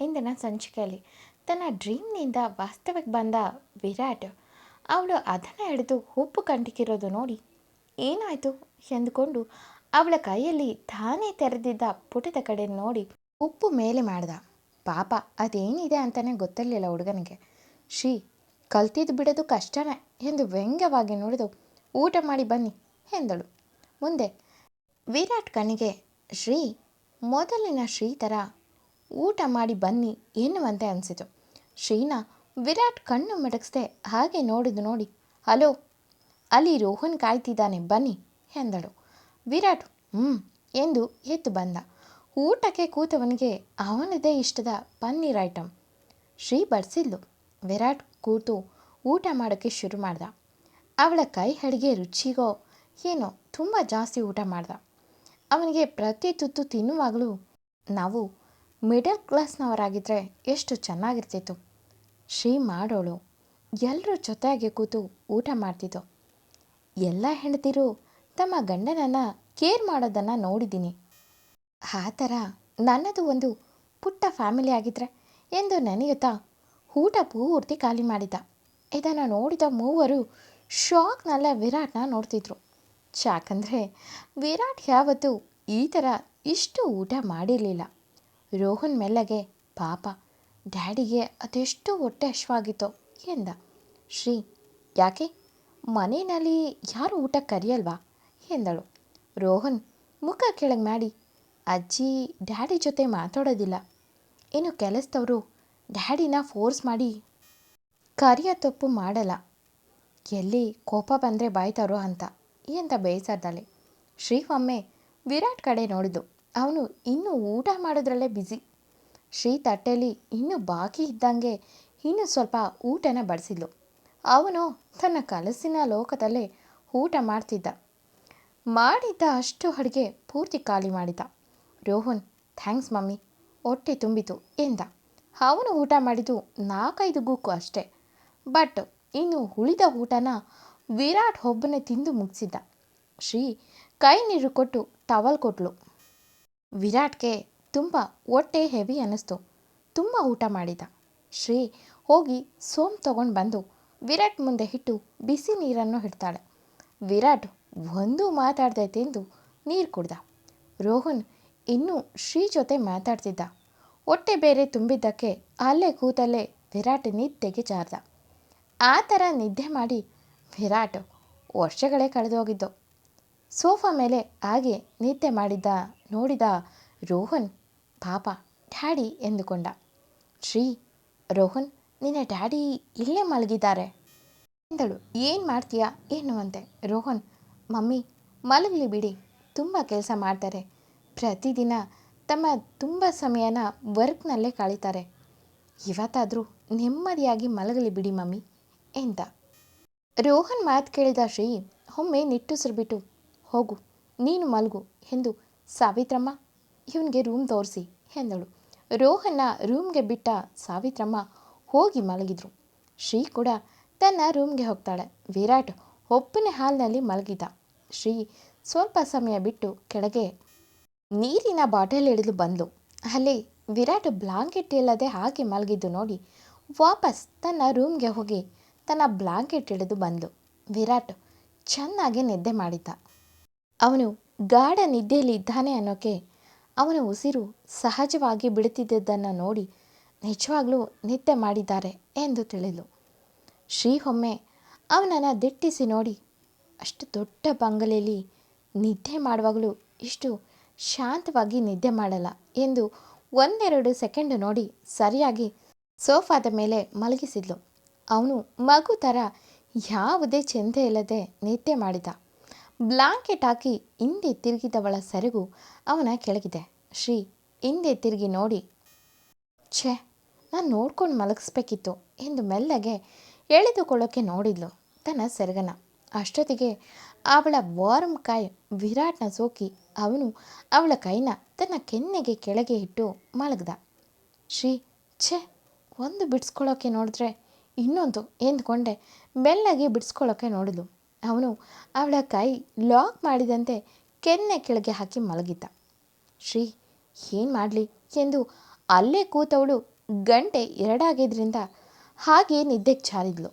ಇಂದಿನ ಸಂಚಿಕೆಯಲ್ಲಿ ತನ್ನ ಡ್ರೀಮ್ನಿಂದ ವಾಸ್ತವಕ್ಕೆ ಬಂದ ವಿರಾಟ್, ಅವಳು ಅದನ್ನು ಹಿಡಿದು ಉಪ್ಪು ಕಂಟಿಕಿರೋದು ನೋಡಿ ಏನಾಯಿತು ಎಂದುಕೊಂಡು ಅವಳ ಕೈಯಲ್ಲಿ ತಾನೇ ತೆರೆದಿದ್ದ ಪುಟದ ಕಡೆ ನೋಡಿ ಉಪ್ಪು ಮೇಲೆ ಮಾಡ್ದ. ಪಾಪ, ಅದೇನಿದೆ ಅಂತಲೇ ಗೊತ್ತಿರಲಿಲ್ಲ ಹುಡುಗನಿಗೆ. ಶ್ರೀ, ಕಲ್ತಿದ್ದು ಬಿಡೋದು ಕಷ್ಟನೇ ಎಂದು ವ್ಯಂಗ್ಯವಾಗಿ ನೋಡಿದು ಊಟ ಮಾಡಿ ಬನ್ನಿ ಎಂದಳು. ಮುಂದೆ ವಿರಾಟ್ ಕಣ್ಣಿಗೆ, ಶ್ರೀ, ಮೊದಲಿನ ಶ್ರೀ ಥರ ಊಟ ಮಾಡಿ ಬನ್ನಿ ಎನ್ನುವಂತೆ ಅನಿಸಿತು. ಶ್ರೀನಾ ವಿರಾಟ್ ಕಣ್ಣು ಮಿಡಕ್ಸ್ದೆ ಹಾಗೆ ನೋಡಿದು ನೋಡಿ, ಹಲೋ, ಅಲ್ಲಿ ರೋಹನ್ ಕಾಯ್ತಿದ್ದಾನೆ, ಬನ್ನಿ, ಎಂದಳು. ವಿರಾಟ್ ಹ್ಞೂ ಎಂದು ಎದ್ದು ಬಂದ. ಊಟಕ್ಕೆ ಕೂತವನಿಗೆ, ಅವನದೇ ಇಷ್ಟದ ಪನ್ನೀರ್ ಐಟಮ್ ಶ್ರೀ ಬಡಿಸಿದ್ಲು ವಿರಾಟ್ ಕೂತು ಊಟ ಮಾಡೋಕ್ಕೆ ಶುರು ಮಾಡ್ದ. ಅವಳ ಕೈ ಅಡಿಗೆ ರುಚಿಗೋ ಏನೋ ತುಂಬ ಜಾಸ್ತಿ ಊಟ ಮಾಡ್ದ. ಅವನಿಗೆ ಪ್ರತಿ ತುತ್ತು ತಿನ್ನುವಾಗಲೂ ನಾವು ಮಿಡಲ್ ಕ್ಲಾಸ್ನವರಾಗಿದ್ದರೆ ಎಷ್ಟು ಚೆನ್ನಾಗಿರ್ತಿತ್ತು. ಶ್ರೀ ಮಾಡೋಳು ಎಲ್ಲರೂ ಜೊತೆಯಾಗಿ ಕೂತು ಊಟ ಮಾಡ್ತಿದ್ದು ಎಲ್ಲ ಹೆಂಡತಿರು ತಮ್ಮ ಗಂಡನನ್ನು ಕೇರ್ ಮಾಡೋದನ್ನು ನೋಡಿದ್ದೀನಿ. ಆ ಥರ ನನ್ನದು ಒಂದು ಪುಟ್ಟ ಫ್ಯಾಮಿಲಿ ಆಗಿದ್ರೆ ಎಂದು ನೆನೆಯುತ್ತಾ ಊಟ ಪೂರ್ತಿ ಖಾಲಿ ಮಾಡಿದ್ದ. ಇದನ್ನು ನೋಡಿದ ಮೂವರು ಶಾಕ್ನಲ್ಲೇ ವಿರಾಟ್ನ ನೋಡ್ತಿದ್ರು. ಯಾಕಂದರೆ ವಿರಾಟ್ ಯಾವತ್ತೂ ಈ ಥರ ಇಷ್ಟು ಊಟ ಮಾಡಿರಲಿಲ್ಲ. ರೋಹನ್ ಮೆಲ್ಲಗೆ, ಪಾಪ, ಡ್ಯಾಡಿಗೆ ಅದೆಷ್ಟು ಹೊಟ್ಟೆ ಹಶ್ವಾಗಿತ್ತೋ ಎಂದ. ಶ್ರೀ, ಯಾಕೆ? ಮನೆಯಲ್ಲಿ ಯಾರು ಊಟ ಕರಿಯಲ್ವಾ? ಎಂದಳು. ರೋಹನ್ ಮುಖ ಕೆಳಗೆ ಮಾಡಿ, ಅಜ್ಜಿ, ಡ್ಯಾಡಿ ಜೊತೆ ಮಾತಾಡೋದಿಲ್ಲ. ಏನು ಕೆಲಸದವರು ಡ್ಯಾಡಿನ ಫೋರ್ಸ್ ಮಾಡಿ ಕರಿಯ ತಪ್ಪು ಮಾಡಲ್ಲ. ಎಲ್ಲಿ ಕೋಪ ಬಂದರೆ ಬಾಯ್ತಾರೋ ಅಂತ ಎಂತ ಬೇಸರದಲ್ಲಿ. ಶ್ರೀ ಒಮ್ಮೆ ವಿರಾಟ್ ಕಡೆ ನೋಡಿದ್ದು. ಅವನು ಇನ್ನೂ ಊಟ ಮಾಡೋದ್ರಲ್ಲೇ ಬ್ಯುಸಿ ಶ್ರೀ ತಟ್ಟೆಯಲ್ಲಿ ಇನ್ನೂ ಬಾಕಿ ಇದ್ದಂಗೆ ಇನ್ನೂ ಸ್ವಲ್ಪ ಊಟನ ಬಡಿಸಿದ್ಲು. ಅವನು ತನ್ನ ಕಲಸಿನ ಲೋಕದಲ್ಲೇ ಊಟ ಮಾಡ್ತಿದ್ದ. ಮಾಡಿದ್ದ ಅಷ್ಟು ಅಡುಗೆ ಪೂರ್ತಿ ಖಾಲಿ ಮಾಡಿದ. ರೋಹನ್, ಥ್ಯಾಂಕ್ಸ್ ಮಮ್ಮಿ, ಹೊಟ್ಟೆ ತುಂಬಿತು ಎಂದ. ಅವನು ಊಟ ಮಾಡಿದ್ದು ನಾಲ್ಕೈದು ಗೂಕು ಅಷ್ಟೇ. ಬಟ್ ಇನ್ನು ಉಳಿದ ಊಟನ ವಿರಾಟ್ ಒಬ್ಬನೇ ತಿಂದು ಮುಗಿಸಿದ್ದ. ಶ್ರೀ ಕೈ ನೀರು ಕೊಟ್ಟು ಟವಲ್ ಕೊಟ್ಲು. ವಿರಾಟ್ಗೆ ತುಂಬ ಹೊಟ್ಟೆ ಹೆವಿ ಅನ್ನಿಸ್ತು. ತುಂಬ ಊಟ ಮಾಡಿದ. ಶ್ರೀ ಹೋಗಿ ಸೋಮ್ ತಗೊಂಡು ಬಂದು ವಿರಾಟ್ ಮುಂದೆ ಇಟ್ಟು ಬಿಸಿ ನೀರನ್ನು ಇಡ್ತಾಳೆ. ವಿರಾಟ್ ಒಂದು ಮಾತಾಡದೆ ತಿಂದು ನೀರು ಕುಡ್ದ. ರೋಹನ್ ಇನ್ನೂ ಶ್ರೀ ಜೊತೆ ಮಾತಾಡ್ತಿದ್ದ. ಹೊಟ್ಟೆ ಬೇರೆ ತುಂಬಿದ್ದಕ್ಕೆ ಅಲ್ಲೇ ಕೂತಲ್ಲೇ ವಿರಾಟ್ ನಿದ್ದೆಗೆ ಜಾರ್ದ. ಆ ಥರ ನಿದ್ದೆ ಮಾಡಿ ವಿರಾಟ್ ವರ್ಷಗಳೇ ಕಳೆದೋಗಿದ್ದು. ಸೋಫಾ ಮೇಲೆ ಹಾಗೆ ನಿದ್ದೆ ಮಾಡಿದ್ದ ನೋಡಿದ ರೋಹನ್ ಪಾಪ ಡ್ಯಾಡಿ ಎಂದುಕೊಂಡ. ಶ್ರೀ, ರೋಹನ್, ನಿನ್ನ ಡ್ಯಾಡಿ ಇಲ್ಲೇ ಮಲಗಿದ್ದಾರೆ. ಎಂದಳು. ಏನು ಮಾಡ್ತೀಯಾ ಎನ್ನುವಂತೆ. ರೋಹನ್, ಮಮ್ಮಿ, ಮಲಗಲಿ ಬಿಡಿ. ತುಂಬ ಕೆಲಸ ಮಾಡ್ತಾರೆ. ಪ್ರತಿದಿನ ತಮ್ಮ ತುಂಬ ಸಮಯನ ವರ್ಕ್ನಲ್ಲೇ ಕಳೀತಾರೆ. ಇವತ್ತಾದರೂ ನೆಮ್ಮದಿಯಾಗಿ ಮಲಗಲಿ ಬಿಡಿ ಮಮ್ಮಿ, ಎಂದ. ರೋಹನ್ ಮಾತು ಕೇಳಿದ ಶ್ರೀ, ಒಮ್ಮೆ ನಿಟ್ಟುಸಿರುಬಿಟ್ಟು ಹೋಗು, ನೀನು ಮಲಗು ಎಂದು ಸಾವಿತ್ರಮ್ಮ ಇವನಿಗೆ ರೂಮ್ ತೋರಿಸಿ ಎಂದಳು. ರೋಹನ್ನ ರೂಮ್ಗೆ ಬಿಟ್ಟ ಸಾವಿತ್ರಮ್ಮ ಹೋಗಿ ಮಲಗಿದ್ರು. ಶ್ರೀ ಕೂಡ ತನ್ನ ರೂಮ್ಗೆ ಹೋಗ್ತಾಳೆ. ವಿರಾಟ್ ಒಪ್ಪನೇ ಹಾಲ್ನಲ್ಲಿ ಮಲಗಿದ ಶ್ರೀ ಸ್ವಲ್ಪ ಸಮಯ ಬಿಟ್ಟು ಕೆಳಗೆ ನೀರಿನ ಬಾಟಲ್ ಹಿಡಿದು ಬಂದಳು ಅಲ್ಲಿ ವಿರಾಟ್ ಬ್ಲಾಂಕೆಟ್ ಇಲ್ಲದೆ ಹಾಗೆ ಮಲಗಿದ್ದು ನೋಡಿ ವಾಪಸ್ ತನ್ನ ರೂಮ್ಗೆ ಹೋಗಿ ತನ್ನ ಬ್ಲಾಂಕೆಟ್ ಹಿಡಿದು ಬಂದಳು ವಿರಾಟ್ ಚೆನ್ನಾಗಿ ನಿದ್ದೆ ಮಾಡಿದ್ದ. ಅವನು ಗಾಢ ನಿದ್ದೆಯಲ್ಲಿ ಇದ್ದಾನೆ ಅನ್ನೋಕೆ ಅವನ ಉಸಿರು ಸಹಜವಾಗಿ ಬಿಡುತ್ತಿದ್ದದ್ದನ್ನು ನೋಡಿ ನಿಜವಾಗ್ಲೂ ನಿದ್ದೆ ಮಾಡಿದ್ದಾರೆ ಎಂದು ತಿಳಿದು. ಶ್ರೀ ಒಮ್ಮೆ ಅವನನ್ನು ದಿಟ್ಟಿಸಿ ನೋಡಿ, ಅಷ್ಟು ದೊಡ್ಡ ಬಂಗಲೆಯಲ್ಲಿ ನಿದ್ದೆ ಮಾಡುವಾಗಲೂ ಇಷ್ಟು ಶಾಂತವಾಗಿ ನಿದ್ದೆ ಮಾಡಲ್ಲ ಎಂದು ಒಂದೆರಡು ಸೆಕೆಂಡ್ ನೋಡಿ ಸರಿಯಾಗಿ ಸೋಫಾದ ಮೇಲೆ ಮಲಗಿಸಿದ್ಲು. ಅವನು ಮಗು ಥರ ಯಾವುದೇ ಚಿಂತೆ ಇಲ್ಲದೆ ನಿದ್ದೆ ಮಾಡಿದ. ಬ್ಲಾಂಕೆಟ್ ಹಾಕಿ ಹಿಂದೆ ತಿರುಗಿದವಳ ಸೆರಗು ಅವನ ಕೆಳಗಿದೆ. ಶ್ರೀ, ಹಿಂದೆ ತಿರುಗಿ ನೋಡಿ. ಛೇ, ನಾನು ನೋಡ್ಕೊಂಡು ಮಲಗಿಸ್ಬೇಕಿತ್ತು ಎಂದು ಮೆಲ್ಲಗೆ ಎಳೆದುಕೊಳ್ಳೋಕ್ಕೆ ನೋಡಿದ್ಲು ತನ್ನ ಸೆರಗನ ಅಷ್ಟೊತ್ತಿಗೆ ಅವಳ ವಾರಂ ಕಾಯಿ ವಿರಾಟ್ನ ಸೋಕಿ ಅವನು ಅವಳ ಕೈನ ತನ್ನ ಕೆನ್ನೆಗೆ ಕೆಳಗೆ ಇಟ್ಟು ಮಲಗ್ದ. ಶ್ರೀ, ಛೆ, ಒಂದು ಬಿಡಿಸ್ಕೊಳ್ಳೋಕೆ ನೋಡಿದ್ರೆ ಇನ್ನೊಂದು ಎಂದುಕೊಂಡೆ ಮೆಲ್ಲಗೆ ಬಿಡಿಸ್ಕೊಳ್ಳೋಕೆ ನೋಡಿದ್ಲು. ಅವನು ಅವಳ ಕೈ ಲಾಕ್ ಮಾಡಿದಂತೆ ಕೆನ್ನೆ ಕೆಳಗೆ ಹಾಕಿ ಮಲಗಿದ್ದ. ಶ್ರೀ, ಏನು ಮಾಡಲಿ ಎಂದು ಅಲ್ಲೇ ಕೂತವಳು ಗಂಟೆ ಎರಡಾಗಿದ್ದರಿಂದ ಹಾಗೆ ನಿದ್ದೆಗೆ ಜಾರಿದ್ಲು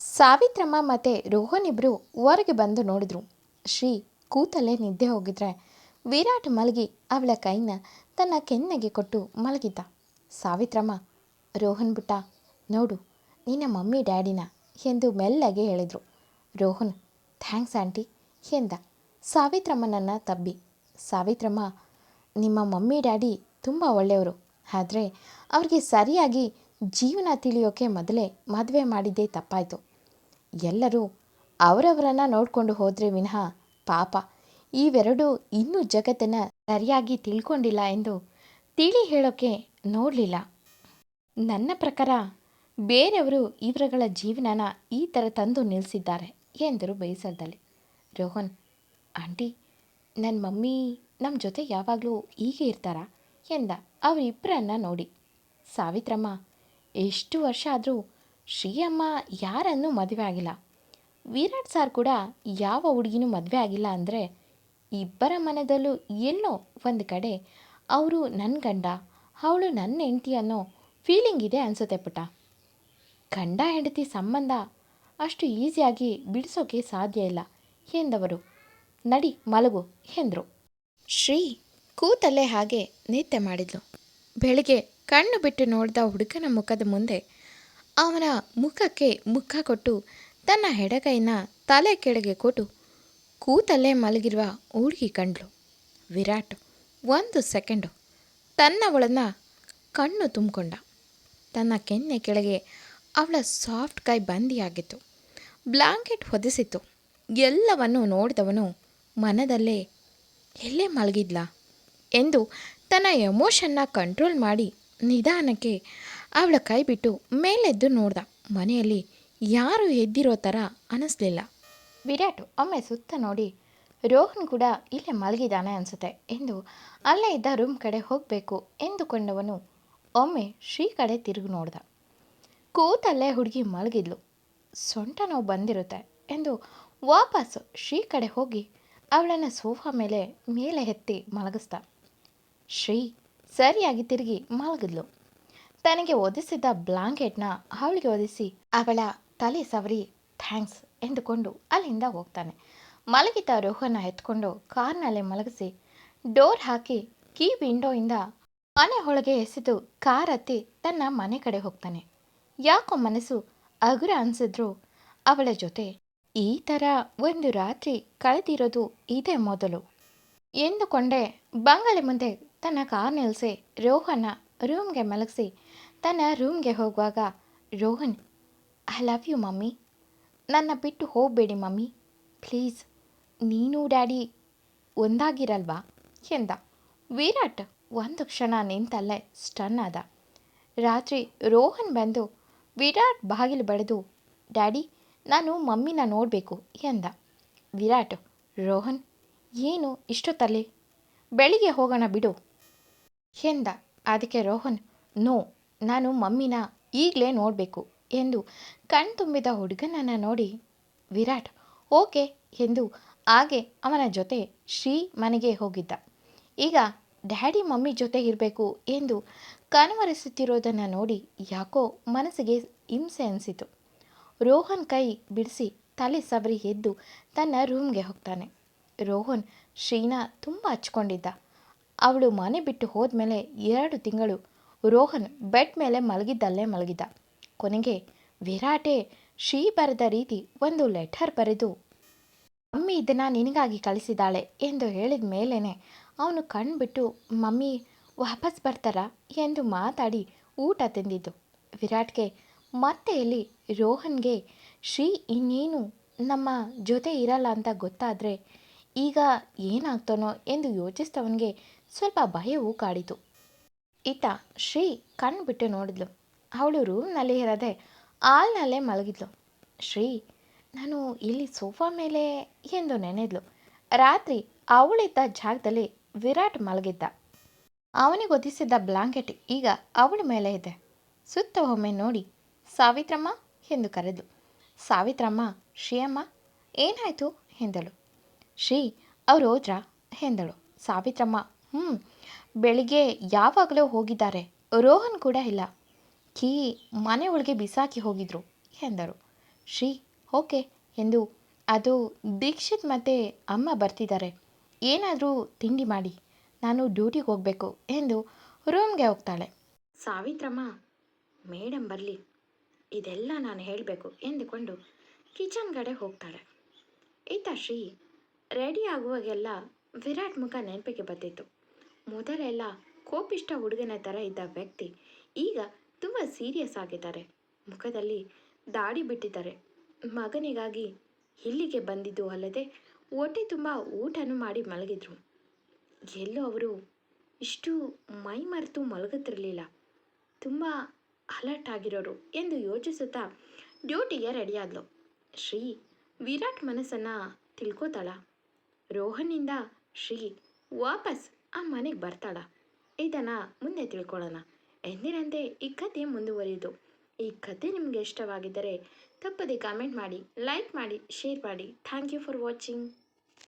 ಸಾವಿತ್ರಮ್ಮ ಮತ್ತು ರೋಹನ್ ಇಬ್ಬರು ಹೊರಗೆ ಬಂದು ನೋಡಿದ್ರು. ಶ್ರೀ, ಕೂತಲ್ಲೇ ನಿದ್ದೆ ಹೋಗಿದ್ರೆ ವಿರಾಟ್ ಮಲಗಿ ಅವಳ ಕೈನ ತನ್ನ ಕೆನ್ನೆಗೆ ಕೊಟ್ಟು ಮಲಗಿದ್ದ. ಸಾವಿತ್ರಮ್ಮ, ರೋಹನ್ ಬಿಟ್ಟ, ನೋಡು, ನಿನ್ನ ಮಮ್ಮಿ ಡ್ಯಾಡಿನ ಎಂದು ಮೆಲ್ಲಗೆ ಹೇಳಿದರು. ರೋಹನ್, ಥ್ಯಾಂಕ್ಸ್ ಆಂಟಿ, ಎಂದ, ಸಾವಿತ್ರಮ್ಮನನ್ನು ತಬ್ಬಿ, ಸಾವಿತ್ರಮ್ಮ, ನಿಮ್ಮ ಮಮ್ಮಿ, ಡ್ಯಾಡಿ ತುಂಬ ಒಳ್ಳೆಯವರು, ಆದರೆ ಅವ್ರಿಗೆ ಸರಿಯಾಗಿ ಜೀವನ ತಿಳಿಯೋಕೆ ಮೊದಲೇ ಮದುವೆ ಮಾಡಿದ್ದೇ ತಪ್ಪಾಯಿತು. ಎಲ್ಲರೂ ಅವರವರನ್ನು ನೋಡಿಕೊಂಡು ಹೋದರೆ ವಿನಃ ಪಾಪ, ಇವೆರಡೂ ಇನ್ನೂ ಜಗತ್ತನ್ನು ಸರಿಯಾಗಿ ತಿಳ್ಕೊಂಡಿಲ್ಲ ಎಂದು ತಿಳಿ ಹೇಳೋಕೆ ನೋಡಲಿಲ್ಲ. ನನ್ನ ಪ್ರಕಾರ ಬೇರೆಯವರು ಇವರುಗಳ ಜೀವನನ ಈ ಥರ ತಂದು ನಿಲ್ಲಿಸಿದ್ದಾರೆ ಎಂದರು ಬೇಸರದಲ್ಲಿ ರೋಹನ್, ಆಂಟಿ ನನ್ನ ಮಮ್ಮಿ ನಮ್ಮ ಜೊತೆ ಯಾವಾಗಲೂ ಹೀಗೆ ಇರ್ತಾರಾ? ಎಂದ. ಅವರಿಬ್ಬರನ್ನ ನೋಡಿ. ಸಾವಿತ್ರಮ್ಮ, ಎಷ್ಟು ವರ್ಷ ಆದರೂ ಶ್ರೀಯಮ್ಮ ಯಾರನ್ನೂ ಮದುವೆ ಆಗಿಲ್ಲ. ವಿರಾಟ್ ಸಾರ್ ಕೂಡ ಯಾವ ಹುಡುಗಿನೂ ಮದುವೆ ಆಗಿಲ್ಲ ಅಂದರೆ ಇಬ್ಬರ ಮನದಲ್ಲೂ ಎಲ್ಲೋ ಒಂದು ಕಡೆ ಅವರು ನನ್ನ ಗಂಡ, ಅವಳು ನನ್ನ ಹೆಂಡತಿ ಅನ್ನೋ ಫೀಲಿಂಗ್ ಇದೆ ಅನಿಸುತ್ತೆ ಪುಟ ಗಂಡ, ಹೆಂಡತಿ ಸಂಬಂಧ ಅಷ್ಟು ಈಸಿಯಾಗಿ ಬಿಡಿಸೋಕೆ ಸಾಧ್ಯ ಇಲ್ಲ, ಎಂದವರು. ನಡಿ ಮಲಗು, ಎಂದರು. ಶ್ರೀ ಕೂತಲ್ಲೇ ಹಾಗೆ ನಿದ್ದೆ ಮಾಡಿದ್ಲು. ಬೆಳಿಗ್ಗೆ ಕಣ್ಣು ಬಿಟ್ಟು ನೋಡಿದ ಹುಡುಗನ ಮುಖದ ಮುಂದೆ ಅವನ ಮುಖಕ್ಕೆ ಮುಖ ಕೊಟ್ಟು ತನ್ನ ಎಡಗೈನ ತಲೆ ಕೆಳಗೆ ಕೊಟ್ಟು ಕೂತಲ್ಲೇ ಮಲಗಿರುವ ಹುಡುಗಿ ಕಂಡ್ಲು ವಿರಾಟ್ ಒಂದು ಸೆಕೆಂಡು ತನ್ನವಳನ್ನು ಕಣ್ಣು ತುಂಬಿಕೊಂಡ. ತನ್ನ ಕೆನ್ನೆ ಕೆಳಗೆ ಅವಳ ಸಾಫ್ಟ್ ಕೈ ಬಂದಿಯಾಗಿತ್ತು. ಬ್ಲಾಂಕೆಟ್ ಹೊದಿಸಿತು ಎಲ್ಲವನ್ನು ನೋಡಿದವನು ಮನದಲ್ಲೇ, ಎಲ್ಲೇ ಮಲಗಿದ್ಲ? ಎಂದು ತನ್ನ ಎಮೋಷನ್ನ ಕಂಟ್ರೋಲ್ ಮಾಡಿ ನಿಧಾನಕ್ಕೆ ಅವಳ ಕೈ ಬಿಟ್ಟು ಮೇಲೆದ್ದು ನೋಡ್ದ. ಮನೆಯಲ್ಲಿ ಯಾರು ಎದ್ದಿರೋ ಥರ ಅನ್ನಿಸ್ಲಿಲ್ಲ ವಿರಾಟ್, ಒಮ್ಮೆ ಸುತ್ತ ನೋಡಿ. ರೋಹನ್ ಕೂಡ ಇಲ್ಲೇ ಮಲಗಿದಾನೆ ಅನಿಸುತ್ತೆ ಎಂದು ಅಲ್ಲೇ ಇದ್ದ ರೂಮ್ ಕಡೆ ಹೋಗಬೇಕು ಎಂದುಕೊಂಡವನು ಒಮ್ಮೆ ಶ್ರೀ ಕಡೆ ತಿರುಗಿ ನೋಡ್ದ. ಕೂತಲ್ಲೇ ಹುಡುಗಿ ಮಲಗಿದ್ಲು. ಸೊಂಟ ನೋವು ಬಂದಿರುತ್ತೆ ಎಂದು ವಾಪಸ್ ಶ್ರೀ ಕಡೆ ಹೋಗಿ ಅವಳನ್ನು ಸೋಫಾ ಮೇಲೆ ಮೇಲೆ ಎತ್ತಿ ಮಲಗಿಸ್ದ. ಶ್ರೀ ಸರಿಯಾಗಿ ತಿರುಗಿ ಮಲಗಿದ್ಲು. ತನಗೆ ಒದಿಸಿದ ಬ್ಲಾಂಕೆಟ್ನ ಅವಳಿಗೆ ಒದಿಸಿ ಅವಳ ತಲೆ ಸವರಿ, ಥ್ಯಾಂಕ್ಸ್ ಎಂದುಕೊಂಡು ಅಲ್ಲಿಂದ ಹೋಗ್ತಾನೆ. ಮಲಗಿದ ರೋಹನ ಎತ್ಕೊಂಡು ಕಾರ್ನಲ್ಲೇ ಮಲಗಿಸಿ ಡೋರ್ ಹಾಕಿ ಕೀ ವಿಂಡೋಯಿಂದ ಮನೆ ಒಳಗೆ ಎಸೆದು ಕಾರ್ ಹತ್ತಿ ತನ್ನ ಮನೆ ಕಡೆ ಹೋಗ್ತಾನೆ. ಯಾಕೋ ಮನಸ್ಸು ಅಗುರ ಅನಿಸಿದ್ರು. ಅವಳ ಜೊತೆ, ಈ ಥರ ಒಂದು ರಾತ್ರಿ ಕಳೆದಿರೋದು ಇದೇ ಮೊದಲು. ಎಂದುಕೊಂಡೆ ಬಂಗಲೆ ಮುಂದೆ ತನ್ನ ಕಾರ್ ನಿಲ್ಲಿಸಿ ರೋಹನ ರೂಮ್ಗೆ ಮಲಗಿಸಿ. ತನ್ನ ರೂಮ್ಗೆ ಹೋಗುವಾಗ, Rohan I love you mummy. ನನ್ನ ಬಿಟ್ಟು ಹೋಗಬೇಡಿ ಮಮ್ಮಿ. ಪ್ಲೀಸ್, ನೀನು ಡ್ಯಾಡಿ ಒಂದಾಗಿರಲ್ವಾ? ಎಂದ. ವಿರಾಟ್ ಒಂದು ಕ್ಷಣ ನಿಂತಲ್ಲೇ ಸ್ಟನ್ ಆದ. ರಾತ್ರಿ ರೋಹನ್ ಬಂದು ವಿರಾಟ್ ಬಾಗಿಲು ಬಡಿದು, ಡ್ಯಾಡಿ, ನಾನು ಮಮ್ಮಿನ ನೋಡಬೇಕು, ಎಂದ. ವಿರಾಟ್, ರೋಹನ್, ಏನು ಇಷ್ಟೊತ್ತಲ್ಲಿ? ಬೆಳಿಗ್ಗೆ ಹೋಗೋಣ ಬಿಡು, ಎಂದ. ಅದಕ್ಕೆ ರೋಹನ್, ನೋ, ನಾನು ಮಮ್ಮಿನ ಈಗಲೇ ನೋಡಬೇಕು, ಎಂದು ಕಣ್ತುಂಬಿದ ಹುಡುಗನನ್ನು ನೋಡಿ ವಿರಾಟ್, ಓಕೆ, ಎಂದು ಹಾಗೆ ಅವನ ಜೊತೆ ಶ್ರೀ ಮನೆಗೆ ಹೋಗಿದ್ದ. ಈಗ ಡ್ಯಾಡಿ ಮಮ್ಮಿ ಜೊತೆ ಇರಬೇಕು ಎಂದು ಕನವರಿಸುತ್ತಿರೋದನ್ನು ನೋಡಿ ಯಾಕೋ ಮನಸ್ಸಿಗೆ ಹಿಂಸೆ ಅನಿಸಿತು. ರೋಹನ್ ಕೈ ಬಿಡಿಸಿ ತಲೆ ಸವರಿ ಎದ್ದು ತನ್ನ ರೂಮ್ಗೆ ಹೋಗ್ತಾನೆ. ರೋಹನ್ ಶ್ರೀನಾ ತುಂಬ ಹಚ್ಕೊಂಡಿದ್ದ. ಅವಳು ಮನೆ ಬಿಟ್ಟು ಹೋದ್ಮೇಲೆ ಎರಡು ತಿಂಗಳು ರೋಹನ್ ಬೆಡ್ ಮೇಲೆ ಮಲಗಿದ್ದಲ್ಲೇ ಮಲಗಿದ್ದ. ಕೊನೆಗೆ, ವಿರಾಟೆ ಶ್ರೀ ಬರೆದ ರೀತಿ ಒಂದು ಲೆಟರ್ ಬರೆದು, ಮಮ್ಮಿ ಇದನ್ನು ನಿನಗಾಗಿ ಕಳಿಸಿದ್ದಾಳೆ ಎಂದು ಹೇಳಿದ ಮೇಲೇ ಅವನು ಕಣ್ಬಿಟ್ಟು, ಮಮ್ಮಿ ವಾಪಸ್ ಬರ್ತಾರಾ ಎಂದು ಮಾತಾಡಿ ಊಟ ತಿಂದಿದ್ದು. ವಿರಾಟ್ಗೆ ಮತ್ತೆ ಇಲ್ಲಿ ರೋಹನ್ಗೆ, ಶ್ರೀ ಇನ್ನೇನು ನಮ್ಮ ಜೊತೆ ಇರಲ್ಲ ಅಂತ ಗೊತ್ತಾದರೆ ಈಗ ಏನಾಗ್ತಾನೋ ಎಂದು ಯೋಚಿಸ್ತವನಿಗೆ ಸ್ವಲ್ಪ ಭಯವೂ ಕಾಡಿತು. ಈತ ಶ್ರೀ ಕಣ್ಣು ಬಿಟ್ಟು ನೋಡಿದ್ಲು. ಅವಳು ರೂಮ್ನಲ್ಲಿ ಇರದೆ ಹಾಲ್ನಲ್ಲೇ ಮಲಗಿದ್ಲು. ಶ್ರೀ, ನಾನು ಇಲ್ಲಿ ಸೋಫಾ ಮೇಲೆ ಎಂದು ನೆನೆದ್ಲು. ರಾತ್ರಿ ಅವಳಿದ್ದ ಜಾಗದಲ್ಲಿ ವಿರಾಟ್ ಮಲಗಿದ್ದ. ಅವನಿಗೆ ಒದಿಸಿದ್ದ ಬ್ಲಾಂಕೆಟ್ ಈಗ ಅವಳ ಮೇಲೆ ಇದೆ. ಸುತ್ತ ಒಮ್ಮೆ ನೋಡಿ ಸಾವಿತ್ರಮ್ಮ ಎಂದು ಕರೆದು, ಸಾವಿತ್ರಮ್ಮ, ಶ್ರೀಯಮ್ಮ, ಏನಾಯಿತು ಎಂದಳು. ಶ್ರೀ, ಅವ್ರು ಹೋದ್ರಾ ಎಂದಳು. ಸಾವಿತ್ರಮ್ಮ ಹ್ಞೂ ಬೆಳಿಗ್ಗೆ ಯಾವಾಗಲೂ ಹೋಗಿದ್ದಾರೆ, ರೋಹನ್ ಕೂಡ ಇಲ್ಲ. ಕೀ, ಮನೆ ಒಳಗೆ ಬಿಸಾಕಿ ಹೋಗಿದ್ರು ಎಂದರು. ಶ್ರೀ, ಓಕೆ ಎಂದು ಅದು ದೀಕ್ಷಿತ್ ಮತ್ತೆ ಅಮ್ಮ ಬರ್ತಿದ್ದಾರೆ. ಏನಾದರೂ ತಿಂಡಿ ಮಾಡಿ. ನಾನು ಡ್ಯೂಟಿಗೆ ಹೋಗಬೇಕು ಎಂದು ರೂಮ್ಗೆ ಹೋಗ್ತಾಳೆ. ಸಾವಿತ್ರಮ್ಮ ಮೇಡಮ್ ಬರಲಿ. ಇದೆಲ್ಲ ನಾನು ಹೇಳಬೇಕು ಎಂದುಕೊಂಡು ಕಿಚನ್ ಕಡೆ ಹೋಗ್ತಾಳೆ. ಈತ ಶ್ರೀ ರೆಡಿ ಆಗುವಾಗೆಲ್ಲ ವಿರಾಟ್ ಮುಖ ನೆನಪಿಗೆ ಬಂದಿತ್ತು. ಮೊದಲೆಲ್ಲ ಕೋಪಿಷ್ಟ ಹುಡುಗನ ಥರ ಇದ್ದ ವ್ಯಕ್ತಿ ಈಗ ತುಂಬ ಸೀರಿಯಸ್ ಆಗಿದ್ದಾರೆ. ಮುಖದಲ್ಲಿ ದಾಡಿ ಬಿಟ್ಟಿದ್ದಾರೆ. ಮಗನಿಗಾಗಿ ಇಲ್ಲಿಗೆ ಬಂದಿದ್ದು ಅಲ್ಲದೆ ಹೊಟ್ಟೆ ತುಂಬ ಊಟನೂ ಮಾಡಿ ಮಲಗಿದ್ರು. ಎಲ್ಲೋ ಅವರು ಇಷ್ಟು ಮೈ ಮರೆತು ಮಲಗುತ್ತಿರಲಿಲ್ಲ. ತುಂಬ ಅಲರ್ಟ್ ಆಗಿರೋರು ಎಂದು ಯೋಚಿಸುತ್ತಾ ಡ್ಯೂಟಿಗೆ ರೆಡಿಯಾದ್ಲು ಶ್ರೀ ವಿರಾಟ್ ಮನಸ್ಸನ್ನು ತಿಳ್ಕೊತಾಳ. ರೋಹನ್ನಿಂದ ಶ್ರೀ ವಾಪಸ್ ಆ ಮನೆಗೆ ಬರ್ತಾಳ. ಇದನ್ನು ಮುಂದೆ ತಿಳ್ಕೊಳ್ಳೋಣ. ಎಂದಿನಂತೆ ಈ ಕಥೆ ಮುಂದುವರಿಯಿತು ಈ ಕತೆ ನಿಮಗೆ ಇಷ್ಟವಾಗಿದ್ದರೆ ತಪ್ಪದೆ ಕಾಮೆಂಟ್ ಮಾಡಿ ಲೈಕ್ ಮಾಡಿ ಶೇರ್ ಮಾಡಿ. Thank you for watching